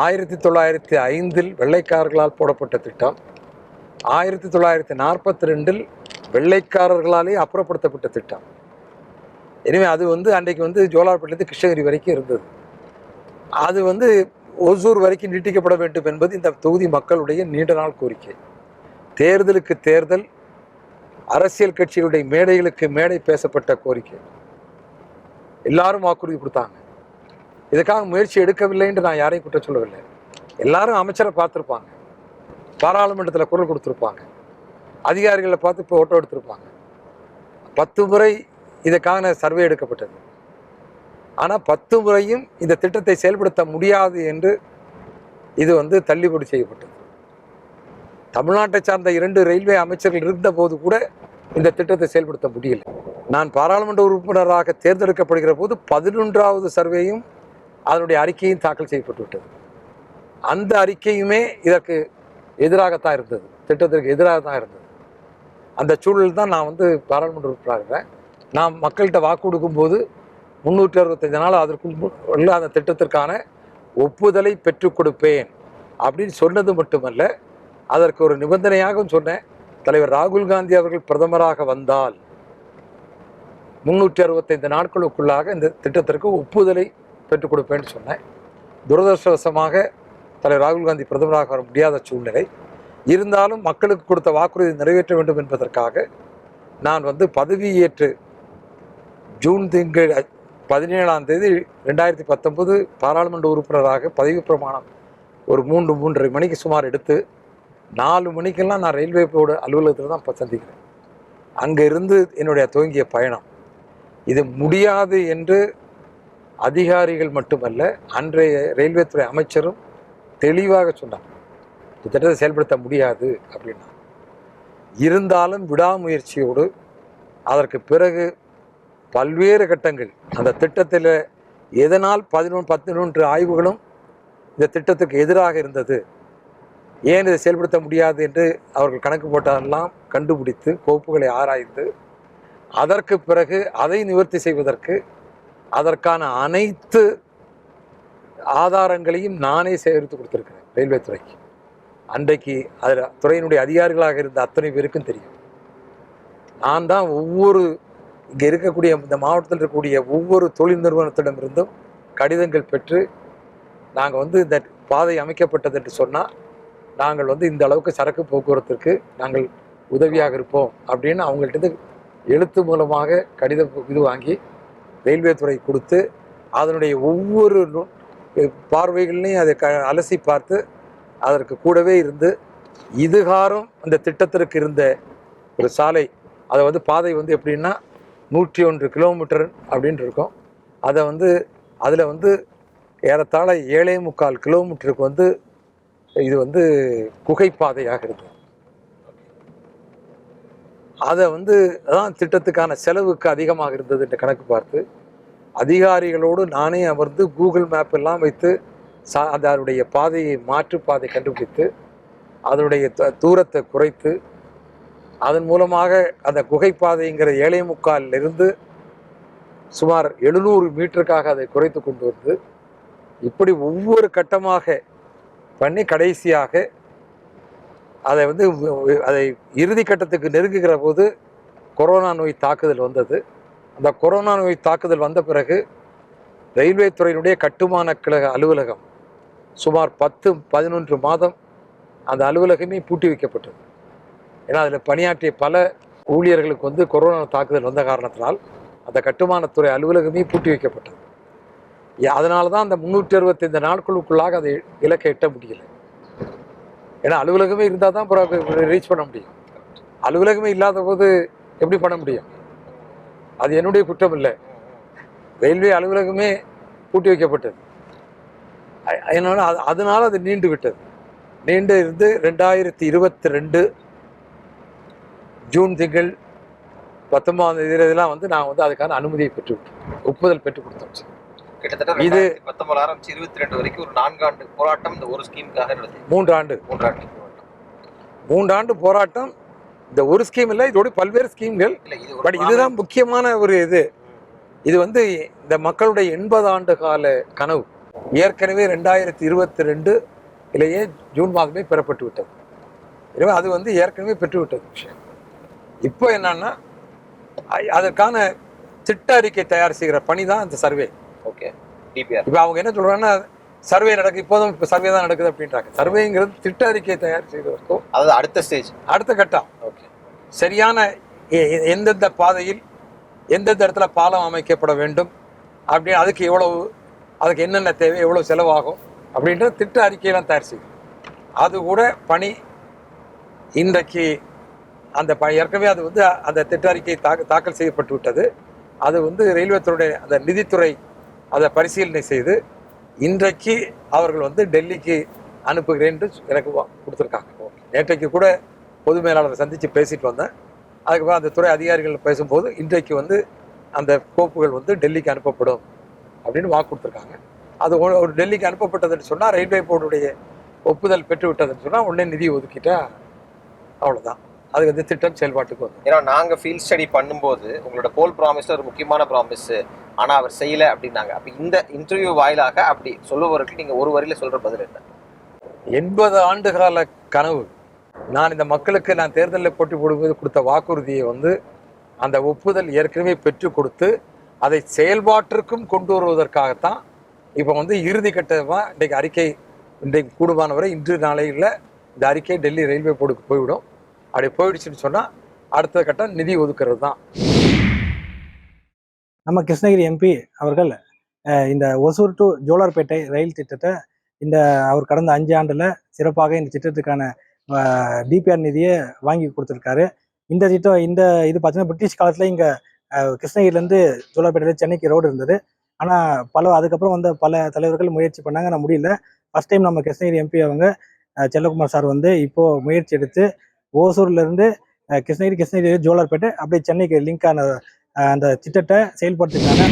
ஆயிரத்தி தொள்ளாயிரத்தி ஐந்தில் வெள்ளைக்காரர்களால் போடப்பட்ட திட்டம். ஆயிரத்தி தொள்ளாயிரத்தி நாற்பத்தி ரெண்டில் வெள்ளைக்காரர்களாலே அப்புறப்படுத்தப்பட்ட திட்டம். எனவே அது வந்து அன்றைக்கு வந்து ஜோலார்பேட்டிலேருந்து கிருஷ்ணகிரி வரைக்கும் இருந்தது. அது வந்து ஒசூர் வரைக்கும் நீட்டிக்கப்பட வேண்டும் என்பது இந்த தொகுதி மக்களுடைய நீண்ட நாள் கோரிக்கை. தேர்தலுக்கு தேர்தல் அரசியல் கட்சிகளுடைய மேடைகளுக்கு மேடை பேசப்பட்ட கோரிக்கை. எல்லாரும் வாக்குறுதி கொடுத்தாங்க. இதுக்காக முயற்சி எடுக்கவில்லை என்று நான் யாரையும் குற்றம் சொல்லவில்லை. எல்லாரும் அமைச்சரை பார்த்துருப்பாங்க. பாராளுமன்றத்தில் குரல் கொடுத்துருப்பாங்க. அதிகாரிகளை பார்த்து இப்போ ஓட்டோ எடுத்திருப்பாங்க. பத்து முறை இதுக்கான சர்வே எடுக்கப்பட்டது. ஆனால் பத்து முறையும் இந்த திட்டத்தை செயல்படுத்த முடியாது என்று இது வந்து தள்ளுபடி செய்யப்பட்டது. தமிழ்நாட்டை சார்ந்த இரண்டு ரயில்வே அமைச்சர்கள் இருந்த போது கூட இந்த திட்டத்தை செயல்படுத்த முடியல. நான் பாராளுமன்ற உறுப்பினராக தேர்ந்தெடுக்கப்படுகிற போது பதினொன்றாவது சர்வேயும் அதனுடைய அறிக்கையும் தாக்கல் செய்யப்பட்டு விட்டது அந்த அறிக்கையுமே இதற்கு எதிராகத்தான் இருந்தது. திட்டத்திற்கு எதிராக தான் இருந்தது. அந்த சூழல் தான் நான் வந்து பாராளுமன்ற உறுப்பினராக இருக்கிறேன் நான் மக்கள்கிட்ட வாக்கு கொடுக்கும்போது முந்நூற்றி அறுபத்தஞ்சு நாள் அதற்குள் உள்ள அந்த திட்டத்திற்கான ஒப்புதலை பெற்றுக் கொடுப்பேன் அப்படின்னு சொன்னது மட்டுமல்ல அதற்கு ஒரு நிபந்தனையாகவும் சொன்னேன். தலைவர் ராகுல் காந்தி அவர்கள் பிரதமராக வந்தால் முன்னூற்றி அறுபத்தைந்து நாட்களுக்குள்ளாக இந்த திட்டத்திற்கு ஒப்புதலை பெற்றுக் கொடுப்பேன்னு சொன்னேன். துரதிருஷ்டவசமாக தலைவர் ராகுல் காந்தி பிரதமராக வர முடியாத சூழ்நிலை. இருந்தாலும் மக்களுக்கு கொடுத்த வாக்குறுதி நிறைவேற்ற வேண்டும் என்பதற்காக நான் வந்து பதவியேற்று ஜூன் திங்கள் பதினேழாம் தேதி ரெண்டாயிரத்தி பத்தொன்பது பாராளுமன்ற உறுப்பினராக பதவி பிரமாணம் ஒரு மூன்று மூன்றரை மணிக்கு சுமார் எடுத்து நாலு மணிக்கெல்லாம் நான் ரயில்வே போர்டு அலுவலகத்தில் தான் இப்போ சந்திக்கிறேன். அங்கே இருந்து என்னுடைய துவங்கிய பயணம். இது முடியாது என்று அதிகாரிகள் மட்டுமல்ல அன்றைய ரயில்வே துறை அமைச்சரும் தெளிவாக சொன்னார். இந்த திட்டத்தை செயல்படுத்த முடியாது அப்படின்னா. இருந்தாலும் விடாமுயற்சியோடு அதற்கு பிறகு பல்வேறு கட்டங்கள் அந்த திட்டத்தில் எதனால் பதினொன்று பதினொன்று ஆய்வுகளும் இந்த திட்டத்துக்கு எதிராக இருந்தது ஏன் இதை செயல்படுத்த முடியாது என்று அவர்கள் கணக்கு போட்டதெல்லாம் கண்டுபிடித்து கோப்புகளை ஆராய்ந்து அதற்கு பிறகு அதை நிவர்த்தி செய்வதற்கு அதற்கான அனைத்து ஆதாரங்களையும் நானே சேகரித்து கொடுத்துருக்கிறேன் ரயில்வே துறைக்கு. அன்றைக்கு அதில் துறையினுடைய அதிகாரிகளாக இருந்த அத்தனை பேருக்கும் தெரியும். நான் தான் ஒவ்வொரு இங்கே இருக்கக்கூடிய இந்த மாவட்டத்தில் இருக்கக்கூடிய ஒவ்வொரு தொழில் நிறுவனத்திடமிருந்தும் கடிதங்கள் பெற்று நாங்கள் வந்து இந்த பாதை அமைக்கப்பட்டது என்று சொன்னால் நாங்கள் வந்து இந்த அளவுக்கு சரக்கு போக்குவரத்திற்கு நாங்கள் உதவியாக இருப்போம் அப்படின்னு அவங்கள்ட்ட எழுத்து மூலமாக கடித இது வாங்கி ரயில்வே துறை கொடுத்து அதனுடைய ஒவ்வொரு பார்வைகளையும் பார்வைகள்லையும் அதை க அலசி பார்த்து அதற்கு கூடவே இருந்து இதுகாரம் அந்த திட்டத்திற்கு இருந்த ஒரு சாலை அதை வந்து பாதை வந்து எப்படின்னா நூற்றி ஒன்று கிலோமீட்டர் அப்படின்ட்டு இருக்கும். அதை வந்து அதில் வந்து ஏறத்தாழ ஏழே முக்கால் கிலோமீட்டருக்கு வந்து இது வந்து குகைப்பாதையாக இருக்குது அதை வந்து அதான் திட்டத்துக்கான செலவுக்கு அதிகமாக இருந்தது என்ற கணக்கு பார்த்து அதிகாரிகளோடு நானே அமர்ந்து கூகுள் மேப் எல்லாம் வைத்து சா அதனுடைய பாதையை மாற்று பாதை கண்டுபிடித்து அதனுடைய த- தூரத்தை குறைத்து அதன் மூலமாக அந்த குகைப்பாதைங்கிற ஏழை முக்காலில் இருந்து சுமார் எழுநூறு மீட்டருக்காக அதை குறைத்து கொண்டு வந்து இப்படி ஒவ்வொரு கட்டமாக பண்ணி கடைசியாக அதை வந்து அதை இறுதி கட்டத்துக்கு நெருங்குகிற போது கொரோனா நோய் தாக்குதல் வந்தது. அந்த கொரோனா நோய் தாக்குதல் வந்த பிறகு ரயில்வே துறையினுடைய கட்டுமான கழக அலுவலகம் சுமார் பத்து பதினொன்று மாதம் அந்த அலுவலகமே பூட்டி வைக்கப்பட்டது. ஏன்னா அதில் பணியாற்றிய பல ஊழியர்களுக்கு வந்து கொரோனா தாக்குதல் வந்த காரணத்தினால் அந்த கட்டுமானத்துறை அலுவலகமே பூட்டி வைக்கப்பட்டது. அதனால தான் அந்த முந்நூற்றி அறுபத்தைந்து நாட்களுக்குள்ளாக அதை இலக்கை எட்ட முடியலை. ஏன்னா அலுவலகமே இருந்தால் தான் ரீச் பண்ண முடியும். அலுவலகமே இல்லாத போது எப்படி பண்ண முடியும்? அது என்னுடைய குற்றம் இல்லை. ரயில்வே அலுவலகமே பூட்டி வைக்கப்பட்டது. அதனால் அது- அதனால் அது நீண்டு விட்டது. நீண்டு இருந்து ரெண்டாயிரத்தி இருபத்தி ரெண்டு ஜூன் திங்கள் பத்தொன்பதாம் தேதி இதெல்லாம் வந்து நான் வந்து அதுக்கான அனுமதியை பெற்று விட்டேன் ஒப்புதல் பெற்று கொடுத்தோம் சார். கிட்டத்தட்ட இது- பத்தொன்பது ஆரம்பிச்சு இருபத்தி ரெண்டு வரைக்கும் ஒரு நான்காண்டு போராட்டம் இந்த ஒரு ஸ்கீமுக்காக நடத்தி. மூன்றாண்டு. மூன்றாண்டு போராட்டம். மூன்றாண்டு போராட்டம். இந்த ஒரு ஸ்கீம் இல்லை இதோட பல்வேறு ஸ்கீம்கள். பட் இதுதான் முக்கியமான ஒரு இது. இது வந்து இந்த மக்களுடைய எண்பது ஆண்டு கால கனவு. ஏற்கனவே ரெண்டாயிரத்தி இருபத்தி ரெண்டுலேயே ஜூன் மாதமே பெறப்பட்டு விட்டது. எனவே அது வந்து ஏற்கனவே பெற்றுவிட்டது விஷயம். இப்போ என்னன்னா அதற்கான திட்ட அறிக்கை தயார் செய்கிற பணி தான் அந்த சர்வே. ஓகே டிபிஆர் இப்போ அவங்க என்ன சொல்றாங்கன்னா சர்வே நடக்கு இப்போதும் இப்போ சர்வே தான் நடக்குது அப்படின்றாங்க. சர்வேங்கிறது திட்ட அறிக்கை தயார் செய்வதற்கும் அதாவது அடுத்த ஸ்டேஜ் அடுத்த கட்டம். ஓகே சரியான எந்தெந்த பாதையில் எந்தெந்த இடத்துல பாலம் அமைக்கப்பட வேண்டும் அப்படின்னு அதுக்கு எவ்வளவு அதுக்கு என்னென்ன தேவை எவ்வளவு செலவாகும் அப்படின்ற திட்ட அறிக்கையெல்லாம் தயார் செய்யும் அது கூட பணி இன்றைக்கு அந்த ப ஏற்கனவே அது வந்து அந்த திட்ட அறிக்கை தாக்க தாக்கல் செய்யப்பட்டு விட்டது. அது வந்து ரயில்வே துறையுடைய அந்த நிதித்துறை அதை பரிசீலனை செய்து இன்றைக்கு அவர்கள் வந்து டெல்லிக்கு அனுப்புகிறேன் என்று எனக்கு வா- நேற்றைக்கு கூட பொது மேலாளரை சந்தித்து பேசிட்டு வந்தேன். அதுக்கப்புறம் அந்த துறை அதிகாரிகள் பேசும்போது இன்றைக்கு வந்து அந்த கோப்புகள் வந்து டெல்லிக்கு அனுப்பப்படும் அப்படின்னு வாக்கு கொடுத்துருக்காங்க. அது ஒரு ஒரு டெல்லிக்கு அனுப்பப்பட்டதுன்னு சொன்னால் ரயில்வே போர்டுடைய ஒப்புதல் பெற்று விட்டதுன்னு சொன்னால் உடனே நிதி ஒதுக்கிட்டா அவ்வளோதான் அது வந்து திட்டம் செயல்பாட்டுக்கு வரும் ஏன்னா நாங்கள் ஃபீல்ட் ஸ்டடி பண்ணும்போது உங்களோட போல் ப்ராமிஸ்ல ஒரு முக்கியமான ப்ராமிஸ் ஆனா அவர் செய்யல அப்படின்னாங்க. அப்ப இந்த இன்டர்வியூ வாயிலாக அப்படி சொல்லுவவருக்கு நீங்க ஒரு வரியில சொல்ற பதில் என்ன? எண்பது ஆண்டுகால கனவு. நான் இந்த மக்களுக்கு நான் தேர்தலில் போட்டி போடும்போது கொடுத்த வாக்குறுதியை வந்து அந்த ஒப்புதல் ஏற்கனவே பெற்று கொடுத்து அதை செயல்பாட்டிற்கும் கொண்டு வருவதற்காகத்தான் இப்போ வந்து இறுதி கட்டமாக இன்றைக்கு அறிக்கை இன்றைக்கு கூடுமானவரை இன்று நாளையில் இந்த அறிக்கை டெல்லி ரயில்வே போர்டுக்கு போய்விடும். அப்படி போயிடுச்சுன்னு சொன்னால் அடுத்த கட்டம் நிதி ஒதுக்கிறது தான் நம்ம கிருஷ்ணகிரி எம்பி அவர்கள் இந்த ஒசூர் டு ஜோலார்பேட்டை ரயில் திட்டத்தை இந்த அவர் கடந்த அஞ்சு ஆண்டில் சிறப்பாக இந்த திட்டத்துக்கான டிபிஆர் நிதியை வாங்கி கொடுத்துருக்காரு. இந்த திட்டம் இந்த இது பார்த்தீங்கன்னா பிரிட்டிஷ் காலத்தில் இங்கே கிருஷ்ணகிரிலேருந்து ஜோலார்பேட்டையில் சென்னைக்கு ரோடு இருந்தது. ஆனால் பல அதுக்கப்புறம் வந்த பல தலைவர்கள் முயற்சி பண்ணாங்க. ஆனால் முடியல. ஃபர்ஸ்ட் டைம் நம்ம கிருஷ்ணகிரி எம்பி அவங்க செல்லகுமார் சார் வந்து இப்போது முயற்சி எடுத்து ஓசூர்லேருந்து கிருஷ்ணகிரி கிருஷ்ணகிரி ஜோலார்பேட்டை அப்படியே சென்னைக்கு லிங்க் ஆன அந்த திட்டத்தை செயல்படுத்திருக்காங்க